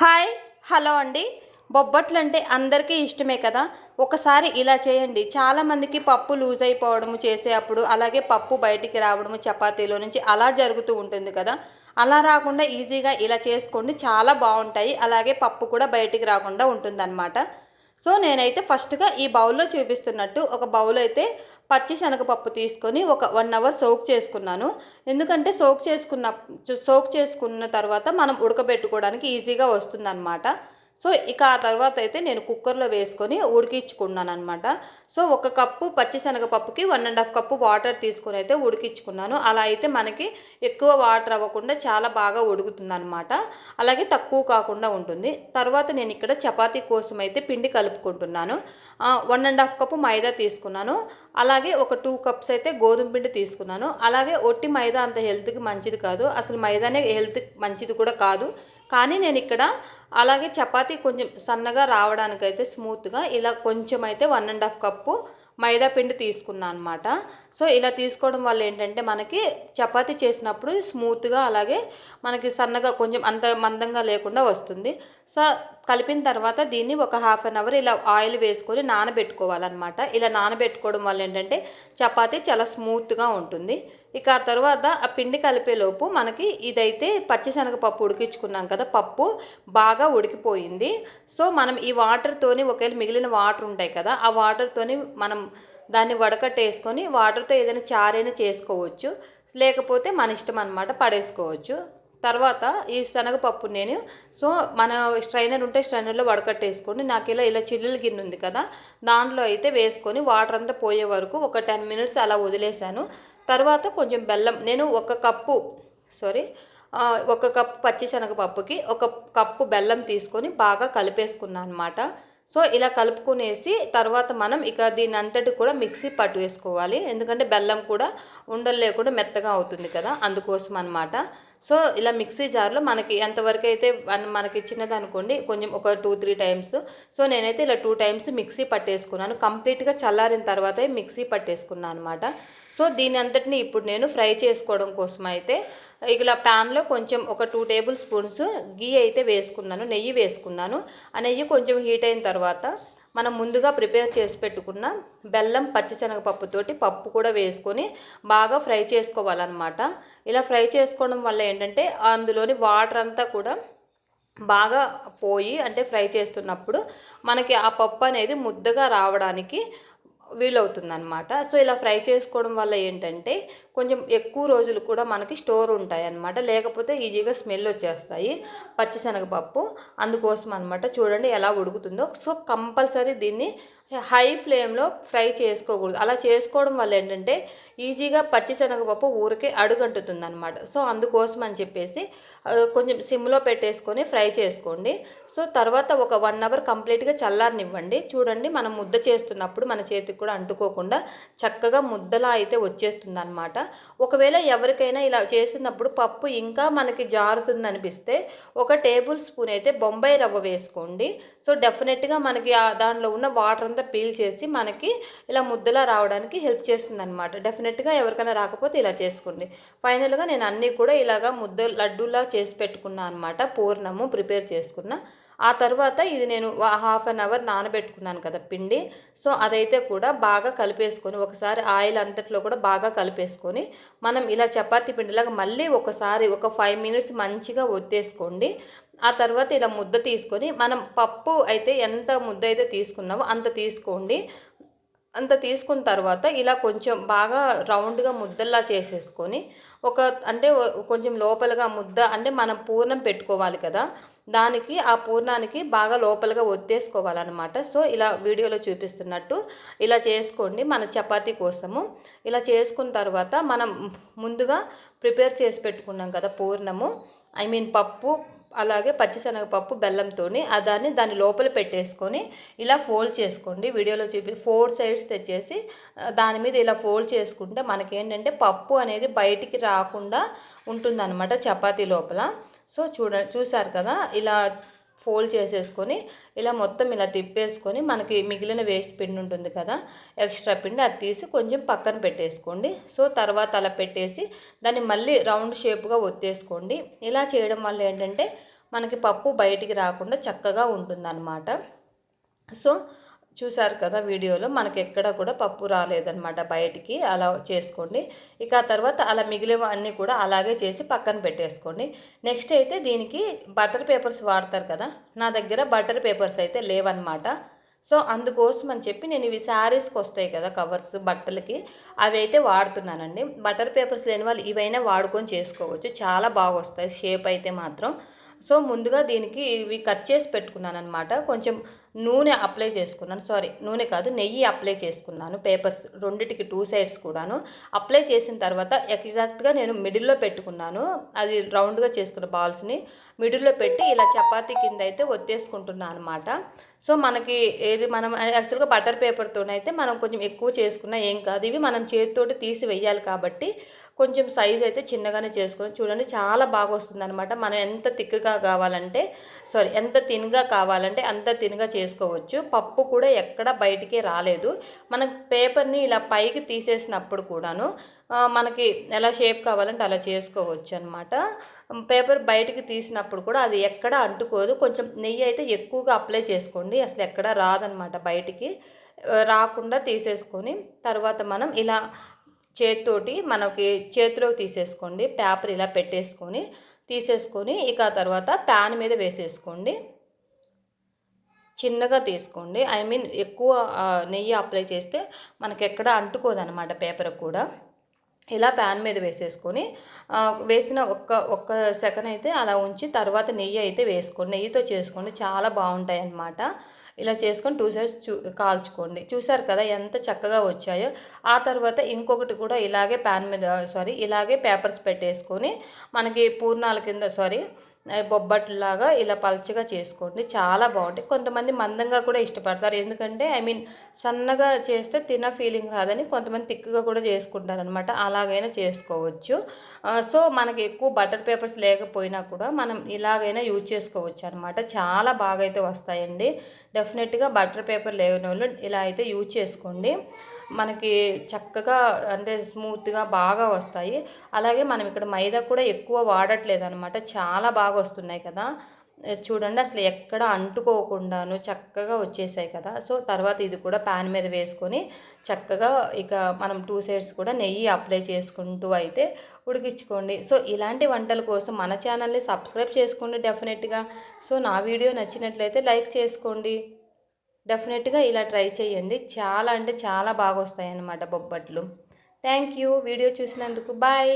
Hi hello అండి. బొబ్బట్లు అంటే అందరికీ ఇష్టమే కదా. ఒకసారి ఇలా చేయండి. చాలామందికి పప్పు లూజ్ అయిపోవడము చేసేటప్పుడు అలాగే పప్పు బయటికి రావడము చపాతీలో నుంచి అలా జరుగుతూ ఉంటుంది కదా. అలా రాకుండా ఈజీగా ఇలా చేసుకోండి. చాలా బాగుంటాయి. అలాగే పప్పు కూడా బయటికి రాకుండా ఉంటుందన్నమాట. సో నేనైతే ఫస్ట్గా ఈ బౌల్లో చూపిస్తున్నట్టు ఒక బౌల్ అయితే పచ్చి శనగపప్పు తీసుకొని ఒక వన్ అవర్ సోక్ చేసుకున్నాను. ఎందుకంటే సోక్ చేసుకున్న సోక్ చేసుకున్న తర్వాత మనం ఉడకబెట్టుకోవడానికి ఈజీగా వస్తుందన్నమాట. సో ఇక ఆ తర్వాత అయితే నేను కుక్కర్లో వేసుకొని ఉడికించుకున్నాను అనమాట సో ఒక cup పచ్చిశనగపప్పుకి one and half cup water తీసుకొని అయితే ఉడికించుకున్నాను. అలా అయితే మనకి ఎక్కువ వాటర్ అవ్వకుండా చాలా బాగా ఉడుకుతుంది అనమాట అలాగే తక్కువ కాకుండా ఉంటుంది. తర్వాత నేను ఇక్కడ చపాతీ కోసం అయితే పిండి కలుపుకుంటున్నాను. One and half cup maida తీసుకున్నాను. అలాగే ఒక టూ కప్స్ అయితే గోధుమ పిండి తీసుకున్నాను. అలాగే ఒట్టి మైదా అంత హెల్త్కి మంచిది కాదు. అసలు మైదానే హెల్త్ మంచిది కూడా కాదు. కానీ నేను ఇక్కడ అలాగే చపాతీ కొంచెం సన్నగా రావడానికైతే స్మూత్గా ఇలా కొంచెం అయితే one and half cup maida పిండి తీసుకున్నాను అనమాట సో ఇలా తీసుకోవడం వల్ల ఏంటంటే మనకి చపాతీ చేసినప్పుడు స్మూత్గా అలాగే మనకి సన్నగా కొంచెం అంత మందంగా లేకుండా వస్తుంది. సో కలిపిన తర్వాత దీన్ని ఒక హాఫ్ అన్ అవర్ ఇలా ఆయిల్ వేసుకొని నానబెట్టుకోవాలన్నమాట. ఇలా నానబెట్టుకోవడం వల్ల ఏంటంటే చపాతీ చాలా స్మూత్గా ఉంటుంది. ఇక ఆ తర్వాత ఆ పిండి కలిపేలోపు మనకి ఇదైతే పచ్చిశనగపప్పు ఉడికించుకున్నాం కదా పప్పు బాగా ఉడికిపోయింది. సో మనం ఈ వాటర్తోని ఒకవేళ మిగిలిన వాటర్ ఉంటాయి కదా ఆ వాటర్తోని మనం దాన్ని వడకట్టేసుకొని వాటర్తో ఏదైనా చారైనా చేసుకోవచ్చు. లేకపోతే మన ఇష్టం అనమాట పడేసుకోవచ్చు. తర్వాత ఈ శనగపప్పు నేను సో మన స్ట్రైనర్ ఉంటే స్ట్రైనర్లో వడకట్టేసుకోండి. నాకు ఇలా ఇలా చిల్లులు గిన్నె ఉంది కదా దాంట్లో అయితే వేసుకొని వాటర్ అంతా పోయే వరకు ఒక టెన్ మినిట్స్ అలా వదిలేశాను. తర్వాత కొంచెం బెల్లం నేను ఒక కప్పు సారీ ఒక కప్పు పచ్చిశనగపప్పుకి ఒక కప్పు బెల్లం తీసుకొని బాగా కలిపేసుకున్నాను అనమాట సో ఇలా కలుపుకునేసి తర్వాత మనం ఇక దీని అంతటి కూడా మిక్సీ పట్టు వేసుకోవాలి. ఎందుకంటే బెల్లం కూడా ఉండలు లేకుండా మెత్తగా అవుతుంది కదా అందుకోసం అనమాట సో ఇలా మిక్సీ జార్లో మనకి ఎంతవరకు అయితే మనకి ఇచ్చినది అనుకోండి కొంచెం ఒక టూ త్రీ టైమ్స్. సో నేనైతే ఇలా టూ టైమ్స్ మిక్సీ పట్టేసుకున్నాను. కంప్లీట్గా చల్లారిన తర్వాత మిక్సీ పట్టేసుకున్నాను అనమాట సో దీని అంతటిని ఇప్పుడు నేను ఫ్రై చేసుకోవడం కోసం అయితే ఇలా ప్యాన్లో కొంచెం ఒక టూ టేబుల్ స్పూన్స్ గీ అయితే వేసుకున్నాను నెయ్యి వేసుకున్నాను. ఆ నెయ్యి కొంచెం హీట్ అయిన తర్వాత మనం ముందుగా ప్రిపేర్ చేసి పెట్టుకున్న బెల్లం పచ్చిశనగపప్పుతోటి పప్పు కూడా వేసుకొని బాగా ఫ్రై చేసుకోవాలన్నమాట. ఇలా ఫ్రై చేసుకోవడం వల్ల ఏంటంటే అందులోని వాటర్ అంతా కూడా బాగా పోయి అంటే ఫ్రై చేస్తున్నప్పుడు మనకి ఆ పప్పు అనేది ముద్దగా రావడానికి వీలవుతుందన్నమాట. సో ఇలా ఫ్రై చేసుకోవడం వల్ల ఏంటంటే కొంచెం ఎక్కువ రోజులు కూడా మనకి స్టోర్ ఉంటాయి అన్నమాట లేకపోతే ఈజీగా స్మెల్ వచ్చేస్తాయి. పచ్చిశనగపప్పు అందుకోసం అనమాట చూడండి ఎలా ఉడుకుతుందో. సో కంపల్సరీ దీన్ని హై ఫ్లేమ్లో ఫ్రై చేసుకోకూడదు. అలా చేసుకోవడం వల్ల ఏంటంటే ఈజీగా పచ్చిశనగపప్పు ఊరికే అడుగంటుతుంది అనమాట సో అందుకోసం అని చెప్పేసి కొంచెం సిమ్లో పెట్టేసుకొని ఫ్రై చేసుకోండి. సో తర్వాత ఒక వన్ అవర్ కంప్లీట్గా చల్లారనివ్వండి. చూడండి మనం ముద్ద చేస్తున్నప్పుడు మన చేతికి కూడా అంటుకోకుండా చక్కగా ముద్దలా అయితే వచ్చేస్తుంది అనమాట ఒకవేళ ఎవరికైనా ఇలా చేసినప్పుడు పప్పు ఇంకా మనకి జారుతుంది అనిపిస్తే ఒక టేబుల్ స్పూన్ అయితే బొంబాయి రవ్వ వేసుకోండి. సో డెఫినెట్గా మనకి దానిలో ఉన్న వాటర్ అంతా పీల్ చేసి మనకి ఇలా ముద్దలా రావడానికి హెల్ప్ చేస్తుంది అనమాట డెఫినెట్గా ఎవరికైనా రాకపోతే ఇలా చేసుకోండి. ఫైనల్గా నేను అన్నీ కూడా ఇలాగా ముద్ద లడ్డూలా చేసి పెట్టుకున్నా అనమాట పూర్ణము ప్రిపేర్ చేసుకున్నా ఆ తర్వాత ఇది నేను హాఫ్ అన్ అవర్ నానబెట్టుకున్నాను కదా పిండి. సో అదైతే కూడా బాగా కలిపేసుకొని ఒకసారి ఆయిల్ అంతట్లో కూడా బాగా కలిపేసుకొని మనం ఇలా చపాతి పిండిలాగా మళ్ళీ ఒకసారి ఒక ఫైవ్ మినిట్స్ మంచిగా ఒత్తేసుకోండి. ఆ తర్వాత ఇలా ముద్ద తీసుకొని మనం పప్పు అయితే ఎంత ముద్ద అయితే తీసుకున్నామో అంత తీసుకోండి. అంత తీసుకున్న తర్వాత ఇలా కొంచెం బాగా రౌండ్గా ముద్దల్లా చేసేసుకొని ఒక అంటే కొంచెం లోపలగా ముద్ద అంటే మనం పూర్ణం పెట్టుకోవాలి కదా దానికి ఆ పూర్ణానికి బాగా లోపలగా ఒత్తేసుకోవాలన్నమాట. సో ఇలా వీడియోలో చూపిస్తున్నట్టు ఇలా చేసుకోండి మన చపాతీ కోసము. ఇలా చేసుకున్న తర్వాత మనం ముందుగా ప్రిపేర్ చేసి పెట్టుకున్నాం కదా పూర్ణము. ఐ మీన్ పప్పు అలాగే పచ్చిశనగపప్పు బెల్లంతో దాన్ని దాని లోపల పెట్టేసుకొని ఇలా ఫోల్డ్ చేసుకోండి. వీడియోలో చూపి ఫోర్ సైడ్స్ తెచ్చేసి దాని మీద ఇలా ఫోల్డ్ చేసుకుంటే మనకేంటంటే పప్పు అనేది బయటికి రాకుండా ఉంటుందన్నమాట చపాతీ లోపల. సో చూడ చూసారు కదా ఇలా ఫోల్డ్ చేసేసుకొని ఇలా మొత్తం ఇలా తిప్పేసుకొని మనకి మిగిలిన వేస్ట్ పిండి ఉంటుంది కదా ఎక్స్ట్రా పిండి అది తీసి కొంచెం పక్కన పెట్టేసుకోండి. సో తర్వాత అలా పెట్టేసి దాన్ని మళ్ళీ రౌండ్ షేప్గా ఒత్తేసుకోండి. ఇలా చేయడం వల్ల ఏంటంటే మనకి పప్పు బయటికి రాకుండా చక్కగా ఉంటుందన్నమాట. సో చూసారు కదా వీడియోలో మనకి ఎక్కడ కూడా పప్పు రాలేదన్నమాట బయటికి. అలా చేసుకోండి. ఇక ఆ తర్వాత అలా మిగిలినవన్నీ కూడా అలాగే చేసి పక్కన పెట్టేసుకోండి. నెక్స్ట్ అయితే దీనికి బటర్ పేపర్స్ వాడతారు కదా నా దగ్గర బటర్ పేపర్స్ అయితే లేవన్నమాట. సో అందుకోసం అని చెప్పి నేను ఇవి శారీస్కి వస్తాయి కదా కవర్స్ బట్టలకి అవి అయితే వాడుతున్నానండి. బటర్ పేపర్స్ లేని వాళ్ళు ఇవైనా వాడుకొని చేసుకోవచ్చు. చాలా బాగా వస్తాయి షేప్ అయితే మాత్రం సో ముందుగా దీనికి ఇవి కట్ చేసి పెట్టుకున్నాను అనమాట కొంచెం నూనె అప్లై చేసుకున్నాను. సారీ నూనె కాదు నెయ్యి అప్లై చేసుకున్నాను. పేపర్స్ రెండిటికి టూ సైడ్స్ కూడాను. అప్లై చేసిన తర్వాత ఎగ్జాక్ట్గా నేను మిడిల్లో పెట్టుకున్నాను. అది రౌండ్గా చేసుకున్న బాల్స్ని మిడిల్లో పెట్టి ఇలా చపాతీ కింద అయితే ఒత్తేసుకుంటున్నాను అనమాట సో మనకి ఏది మనం యాక్చువల్గా బటర్ పేపర్తోనైతే మనం కొంచెం ఎక్కువ చేసుకున్నా ఏం కాదు. ఇవి మనం చేతితోటి తీసి వెయ్యాలి కాబట్టి కొంచెం సైజ్ అయితే చిన్నగానే చేసుకుని చూడండి చాలా బాగా వస్తుంది అనమాట మనం ఎంత థిక్గా కావాలంటే సారీ ఎంత తిన్గా కావాలంటే అంత తిన్గా చేసుకోవచ్చు. పప్పు కూడా ఎక్కడ బయటికి రాలేదు. మనం పేపర్ని ఇలా పైకి తీసేసినప్పుడు కూడాను మనకి ఎలా షేప్ కావాలంటే అలా చేసుకోవచ్చు అనమాట పేపర్ బయటికి తీసినప్పుడు కూడా అది ఎక్కడ అంటుకోదు. కొంచెం నెయ్యి అయితే ఎక్కువగా అప్లై చేసుకోండి. అసలు ఎక్కడ రాదనమాట బయటికి. రాకుండా తీసేసుకొని తర్వాత మనం ఇలా చేతితోటి మనకి చేతిలోకి తీసేసుకోండి. పేపర్ ఇలా పెట్టేసుకొని తీసేసుకొని ఇక తర్వాత ప్యాన్ మీద వేసేసుకోండి. చిన్నగా తీసుకోండి. ఐ మీన్ ఎక్కువ నెయ్యి అప్లై చేస్తే మనకి ఎక్కడ అంటుకోదనమాట పేపర్ కూడా. ఇలా ప్యాన్ మీద వేసేసుకొని వేసిన ఒక్క ఒక్క సెకండ్ అయితే అలా ఉంచి తర్వాత నెయ్యి అయితే వేసుకోండి. నెయ్యితో చేసుకోండి. చాలా బాగుంటాయి అన్నమాట ఇలా చేసుకొని టూ సైడ్స్ చూ కాల్చుకోండి. చూసారు కదా ఎంత చక్కగా వచ్చాయో. ఆ తర్వాత ఇంకొకటి కూడా ఇలాగే ప్యాన్ మీద సారీ ఇలాగే పేపర్స్ పెట్టేసుకొని మనకి పూర్ణాల కింద సారీ బొబ్బట్లాగా ఇలా పల్చగా చేసుకోండి. చాలా బాగుంటాయి. కొంతమంది మందంగా కూడా ఇష్టపడతారు. ఎందుకంటే ఐ మీన్ సన్నగా చేస్తే తిన ఫీలింగ్ రాదని కొంతమంది తిక్కుగా కూడా చేసుకుంటారు అనమాట అలాగైనా చేసుకోవచ్చు. సో మనకి ఎక్కువ బటర్ పేపర్స్ లేకపోయినా కూడా మనం ఇలాగైనా యూజ్ చేసుకోవచ్చు అనమాట చాలా బాగా అయితే వస్తాయండి. డెఫినెట్గా బటర్ పేపర్ లేని వాళ్ళు ఇలా అయితే యూజ్ చేసుకోండి. మనకి చక్కగా అంటే స్మూత్గా బాగా వస్తాయి. అలాగే మనం ఇక్కడ మైదా కూడా ఎక్కువ వాడట్లేదు అనమాట చాలా బాగా వస్తున్నాయి కదా. చూడండి అసలు ఎక్కడ అంటుకోకుండాను చక్కగా వచ్చేసాయి కదా. సో తర్వాత ఇది కూడా ప్యాన్ మీద వేసుకొని చక్కగా ఇక మనం టూ సైడ్స్ కూడా నెయ్యి అప్లై చేసుకుంటూ అయితే ఉడికించుకోండి. సో ఇలాంటి వంటల కోసం మన ఛానల్ని సబ్స్క్రైబ్ చేసుకోండి డెఫినెట్గా. సో నా వీడియో నచ్చినట్లయితే లైక్ చేసుకోండి. డెఫినెట్గా ఇలా ట్రై చేయండి. చాలా అంటే చాలా బాగా వస్తాయి అన్నమాట బొబ్బట్లు. Thank you. వీడియో చూసినందుకు బాయ్.